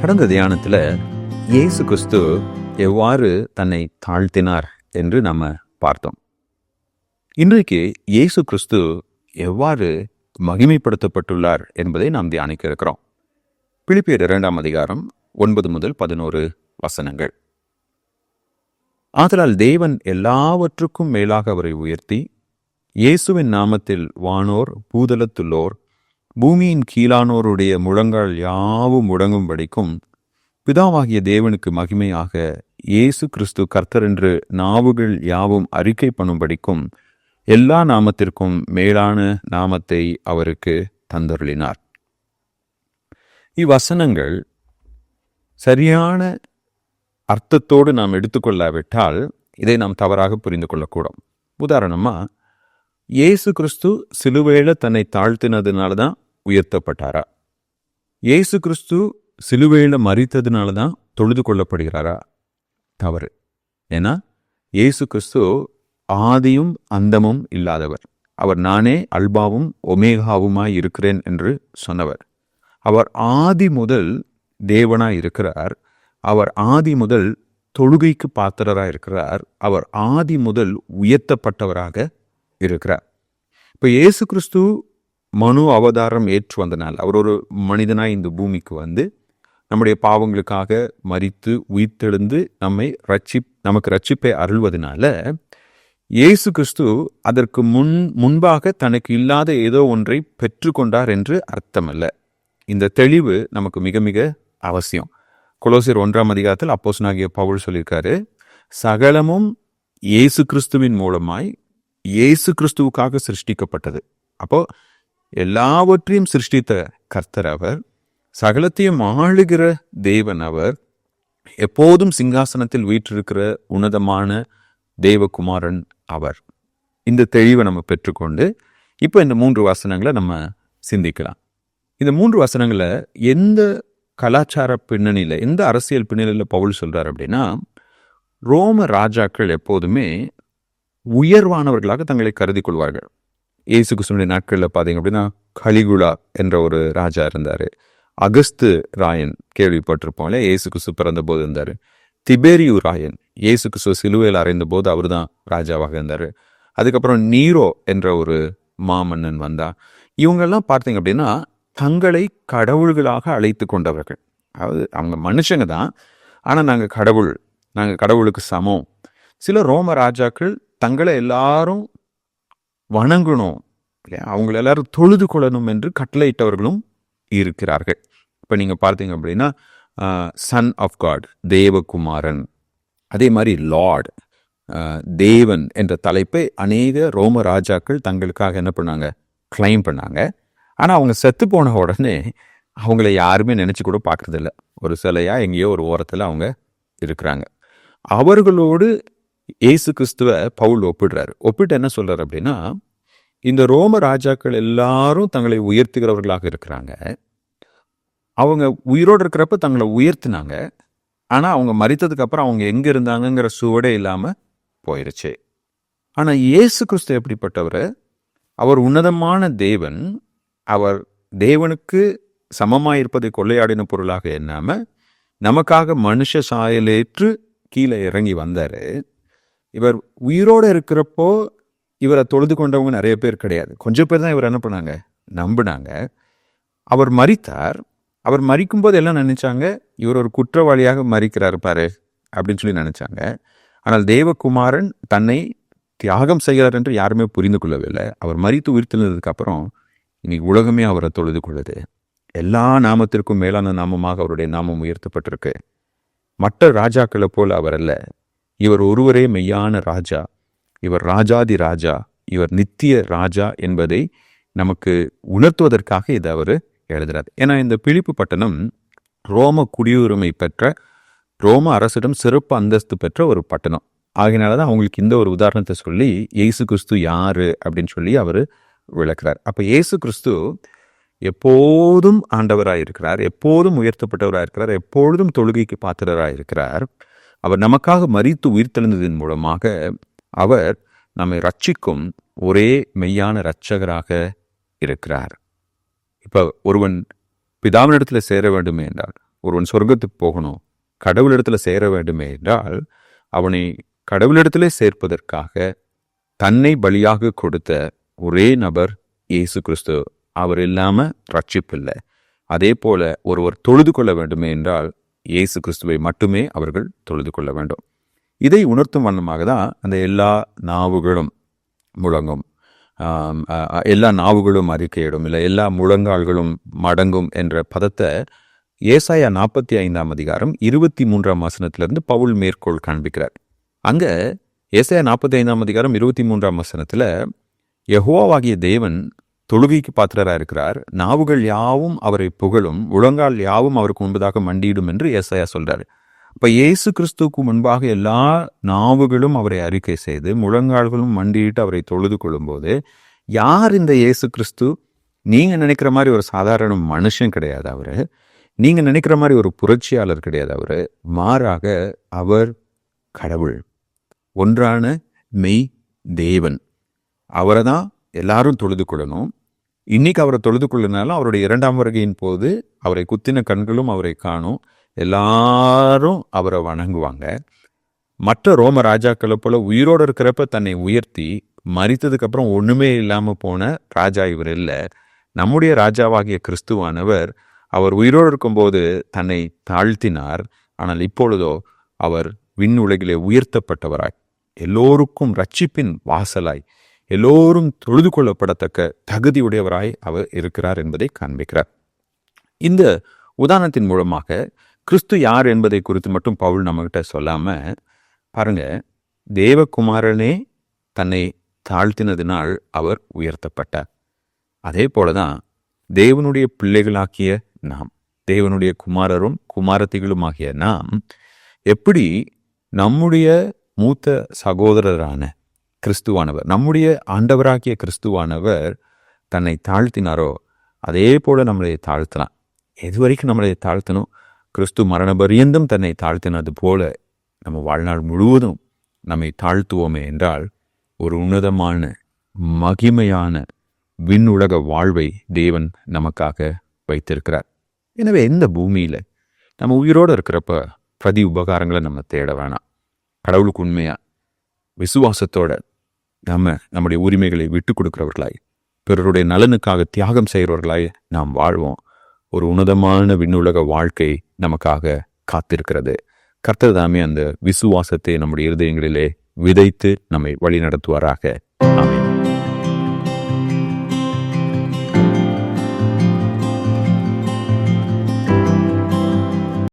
கடந்த தியானத்தில் இயேசு கிறிஸ்து எவ்வாறு தன்னை தாழ்த்தினார் என்று நம்ம பார்த்தோம். இன்றைக்கு இயேசு கிறிஸ்து எவ்வாறு மகிமைப்படுத்தப்பட்டுள்ளார் என்பதை நாம் தியானிக்க இருக்கிறோம். பிலிப்பியர் இரண்டாம் அதிகாரம் ஒன்பது முதல் பதினோரு வசனங்கள். ஆதலால் தேவன் எல்லாவற்றுக்கும் மேலாக அவரை உயர்த்தி இயேசுவின் நாமத்தில் வானோர் பூதலத்துள்ளோர் பூமியின் கீழானோருடைய முழங்கால் யாவும் முடங்கும்படிக்கும் பிதாவாகிய தேவனுக்கு மகிமையாக இயேசு கிறிஸ்து கர்த்தர் என்று நாவுகள் யாவும் அறிக்கை பண்ணும்படிக்கும் எல்லா நாமத்திற்கும் மேலான நாமத்தை அவருக்கு தந்தருளினார். இவ்வசனங்கள் சரியான அர்த்தத்தோடு நாம் எடுத்துக்கொள்ளாவிட்டால் இதை நாம் தவறாக புரிந்து கொள்ளக்கூடும். உதாரணமா இயேசு கிறிஸ்து சிலுவையில் தன்னை தாழ்த்தினதுனால தான் உயர்த்தப்பட்டாரா? இயேசு கிறிஸ்து சிலுவையில் மறித்ததுனால தான் தொழுது கொள்ளப்படுகிறாரா? தவறு. ஏன்னா இயேசு கிறிஸ்து ஆதியும் அந்தமும் இல்லாதவர். அவர் நானே அல்பாவும் ஒமேகாவுமாய் இருக்கிறேன் என்று சொன்னவர். அவர் ஆதி முதல் தேவனாய் இருக்கிறார். அவர் ஆதி முதல் தொழுகைக்கு பாத்திரராக இருக்கிறார். அவர் ஆதி முதல் உயர்த்தப்பட்டவராக இருக்கிறார். இப்போ இயேசு கிறிஸ்து மனு அவதாரம் ஏற்று வந்தனால் அவர் ஒரு மனிதனாக இந்த பூமிக்கு வந்து நம்முடைய பாவங்களுக்காக மறித்து உயிர்த்தெழுந்து நம்மை ரட்சி நமக்கு ரட்சிப்பை அருள்வதனால இயேசு கிறிஸ்து அதற்கு முன் முன்பாக தனக்கு இல்லாத ஏதோ ஒன்றை பெற்றுக்கொண்டார் என்று அர்த்தமல்ல. இந்த தெளிவு நமக்கு மிக மிக அவசியம். குலோசியர் ஒன்றாம் அதிகாரத்தில் அப்போசனாகிய பவுல் சொல்லியிருக்காரு சகலமும் இயேசு கிறிஸ்துவின் மூலமாய் இயேசு கிறிஸ்துவுக்காக சிருஷ்டிக்கப்பட்டது. அப்போது எல்லாவற்றையும் சிருஷ்டித்த கர்த்தர் அவர் சகலத்தையும் ஆளுகிற தேவன் அவர் எப்போதும் சிங்காசனத்தில் வீற்றிருக்கிற உன்னதமான தேவகுமாரன் அவர். இந்த தெளிவை நம்ம பெற்றுக்கொண்டு இப்போ இந்த மூன்று வசனங்களை நம்ம சிந்திக்கலாம். இந்த மூன்று வசனங்களை எந்த கலாச்சார பின்னணியில் எந்த அரசியல் பின்னணியில் பவுல் சொல்கிறார் அப்படின்னா ரோம ராஜாக்கள் எப்போதுமே உயர்வானவர்களாக தங்களை கருதி கொள்வார்கள். இயேசு கிருஷ்ணனுடைய நாட்களில் பார்த்தீங்க அப்படின்னா கலிகுலா என்ற ஒரு ராஜா இருந்தார். அகஸ்து ராயன் கேள்விப்பட்டிருப்போம்ல இயேசு கிறிஸ்து பிறந்த போது இருந்தார். திபேரியு ராயன் இயேசு கிறிஸ்துவ சிலுவையில் அறைந்த போது அவர் தான் ராஜாவாக இருந்தார். அதுக்கப்புறம் நீரோ என்ற ஒரு மாமன்னன் வந்தா. இவங்கெல்லாம் பார்த்தீங்க அப்படின்னா தங்களை கடவுள்களாக அழைத்து கொண்டவர்கள். அதாவது அவங்க மனுஷங்க தான். ஆனால் நாங்கள் கடவுள் நாங்கள் கடவுளுக்கு சமம். சில ரோம ராஜாக்கள் தங்களை எல்லாரும் வணங்கணும். இல்லையா? அவங்கள எல்லாரும் தொழுது கொள்ளணும் என்று கட்டளையிட்டவர்களும் இருக்கிறார்கள். இப்போ நீங்கள் பார்த்தீங்க அப்படின்னா சன் ஆஃப் காட் தேவகுமாரன் அதே மாதிரி லார்ட் தேவன் என்ற தலைப்பை அநேக ரோம ராஜாக்கள் தங்களுக்காக என்ன பண்ணாங்க? கிளைம் பண்ணாங்க. ஆனால் அவங்க செத்து போன உடனே அவங்கள யாருமே நினச்சி கூட பார்க்குறதில்ல. ஒரு சிலையாக எங்கேயோ ஒரு ஓரத்தில் அவங்க இருக்கிறாங்க. அவர்களோடு இயேசு கிறிஸ்துவ பவுல் ஒப்பிடுறாரு. ஒப்பிட்டு என்ன சொல்றாரு அப்படின்னா இந்த ரோம ராஜாக்கள் எல்லாரும் தங்களை உயர்த்துகிறவர்களாக இருக்கிறாங்க. அவங்க உயிரோடு இருக்கிறப்ப தங்களை உயர்த்தினாங்க. ஆனால் அவங்க மறித்ததுக்கு அப்புறம் அவங்க எங்கே இருந்தாங்கங்கிற சுவடே இல்லாமல் போயிடுச்சு ஆனால் இயேசு கிறிஸ்து எப்படிப்பட்டவர்? அவர் உன்னதமான தேவன். அவர் தேவனுக்கு சமமாக இருப்பதை கொள்ளையாடின பொருளாக எண்ணாமல் நமக்காக மனுஷ சாயலேற்று கீழே இறங்கி வந்தார். இவர் உயிரோடு இருக்கிறப்போ இவரை தொழுது கொண்டவங்க நிறைய பேர் கிடையாது. கொஞ்சம் பேர் தான் இவர் என்ன பண்ணாங்க? நம்பினாங்க. அவர் மறித்தார் அவர் மறிக்கும்போது எல்லாம் நினச்சாங்க? இவர் ஒரு குற்றவாளியாக மறிக்கிறார் பாரு அப்படின்னு சொல்லி நினச்சாங்க. ஆனால் தேவகுமாரன் தன்னை தியாகம் செய்கிறார் என்று யாருமே புரிந்து கொள்ளவில்லை. அவர் மறித்து உயிர்த்தெழுந்ததுக்கு அப்புறம் இன்னைக்கு உலகமே அவரை தொழுது கொள்ளுது. எல்லா நாமத்திற்கும் மேலான நாமமாக அவருடைய நாமம் உயர்த்தப்பட்டிருக்கு. மற்ற ராஜாக்களை போல் அவர் அல்ல. இவர் ஒருவரே மெய்யான ராஜா இவர் ராஜாதி ராஜா இவர் நித்திய ராஜா என்பதை நமக்கு உணர்த்துவதற்காக இதை அவர் எழுதுறாரு. ஏன்னா இந்த பிழிப்பு பட்டணம் ரோம குடியுரிமை பெற்ற ரோம அரசிடம் சிறப்பு அந்தஸ்து பெற்ற ஒரு பட்டணம். ஆகையினால தான் அவங்களுக்கு இந்த ஒரு உதாரணத்தை சொல்லி இயேசு கிறிஸ்து யாரு அப்படின்னு சொல்லி அவர் விளக்குறார். அப்போ இயேசு கிறிஸ்து எப்போதும் ஆண்டவராக இருக்கிறார் எப்போதும் உயர்த்தப்பட்டவராக இருக்கிறார் எப்பொழுதும் தொழுகைக்கு பாத்திரராக இருக்கிறார் அவர் நமக்காக மறித்து உயிர்த்தெழுந்ததன் மூலமாக அவர் நம்மை ரட்சிக்கும் ஒரே மெய்யான இரட்சகராக இருக்கிறார். இப்போ ஒருவன் பிதாவினிடத்தில் சேர வேண்டுமே என்றால் ஒருவன் சொர்க்கத்துக்கு போகணும் கடவுளிடத்தில் சேர வேண்டுமே என்றால் அவனை கடவுளிடத்திலே சேர்ப்பதற்காக தன்னை பலியாக கொடுத்த ஒரே நபர் இயேசு கிறிஸ்து. அவர் இல்லாம ரட்சிப்பில்லை. அதே போல ஒருவர் தொழுது கொள்ள வேண்டுமே என்றால் இயேசு கிறிஸ்துவை மட்டுமே அவர்கள் தொழுது கொள்ள வேண்டும். இதை உணர்த்தும் வண்ணமாக தான் அந்த எல்லா நாவுகளும் முழங்கும். எல்லா நாவுகளும் அறிக்கையிடும் இல்லை எல்லா முழங்கால்களும் மடங்கும் என்ற பதத்தை ஏசாயா நாற்பத்தி ஐந்தாம் அதிகாரம் இருபத்தி மூன்றாம் வசனத்திலிருந்து பவுல் மேற்கோள் காண்பிக்கிறார். அங்கே ஏசாயா நாற்பத்தி ஐந்தாம் அதிகாரம் இருபத்தி மூன்றாம் வசனத்தில் யெகோவாகிய தேவன் தொழுகைக்கு பாத்திரராக இருக்கிறார் நாவுகள் யாவும் அவரை புகழும் முழங்கால் யாவும் அவருக்கு முன்பதாக மண்டியிடும் என்று எஸ்ஐயா சொல்றாரு. இப்ப இயேசு கிறிஸ்துவுக்கு முன்பாக எல்லா நாவுகளும் அவரை அறிக்கை செய்து முழங்கால்களும் மண்டியிட்டு அவரை தொழுது கொள்ளும்போது யார் இந்த இயேசு கிறிஸ்து? நீங்க நினைக்கிற மாதிரி ஒரு சாதாரண மனுஷன் கிடையாது அவரு. நீங்க நினைக்கிற மாதிரி ஒரு புரட்சியாளர் கிடையாது அவரு. மாறாக அவர் கடவுள். ஒன்றான மெய் தேவன். அவரை தான் எல்லாரும் தொழுது கொள்ளணும். இன்னைக்கு அவரை தொழுது கொள்ளினாலும் அவருடைய இரண்டாம் வருகையின் போது அவரை குத்தின கண்களும் அவரை காணும். எல்லாரும் அவரை வணங்குவாங்க. மற்ற ரோம ராஜாக்களை போல உயிரோடு இருக்கிறப்ப தன்னை உயர்த்தி மறித்ததுக்கப்புறம் ஒன்றுமே இல்லாமல் போன ராஜா இவர் இல்லை. நம்முடைய ராஜாவாகிய கிறிஸ்துவானவர் அவர் உயிரோடு இருக்கும்போது தன்னை தாழ்த்தினார். ஆனால் இப்பொழுதோ அவர் விண் உலகிலே உயர்த்தப்பட்டவராய். எல்லோருக்கும் ரட்சிப்பின் வாசலாய். எல்லோரும் தொழுது கொள்ளப்படத்தக்க தகுதியுடையவராய் அவர் இருக்கிறார் என்பதை காண்பிக்கிறார். இந்த உதாரணத்தின் மூலமாக கிறிஸ்து யார் என்பதை குறித்து மட்டும் பவுல் நம்மகிட்ட சொல்லாமல் பாருங்க தேவகுமாரனே தன்னை தாழ்த்தினதினால் அவர் உயர்த்தப்பட்டார். அதே போல தான் தேவனுடைய பிள்ளைகளாக்கிய நாம் தேவனுடைய குமாரரும் குமாரத்திகளுமாகிய நாம் எப்படி நம்முடைய மூத்த சகோதரரான கிறிஸ்துவானவர். நம்முடைய ஆண்டவராகிய கிறிஸ்துவானவர் தன்னை தாழ்த்தினாரோ அதே போல நம்மளை தாழ்த்தலாம். எது வரைக்கும் நம்மளை தாழ்த்தணும்? கிறிஸ்து மரண பரியந்தம் தன்னை தாழ்த்தினது போல நம்ம வாழ்நாள் முழுவதும் நம்மை தாழ்த்துவோமே என்றால் ஒரு உன்னதமான மகிமையான விண்ணுலக வாழ்வை தேவன் நமக்காக வைத்திருக்கிறார். எனவே இந்த பூமியில் நம்ம உயிரோடு இருக்கிறப்ப பிரதி உபகாரங்களை நம்ம தேட வேணாம். கடவுளுக்கு உண்மையாக விசுவாசத்தோட நம்ம நம்முடைய உரிமைகளை விட்டு கொடுக்கிறவர்களாய் பிறருடைய நலனுக்காக தியாகம் செய்கிறவர்களாய் நாம் வாழ்வோம். ஒரு உன்னதமான விண்ணுலக வாழ்க்கை நமக்காக காத்திருக்கிறது. கர்த்தர் தாமே அந்த விசுவாசத்தை நம்முடைய இருதயங்களிலே விதைத்து நம்மை வழி நடத்துவாராக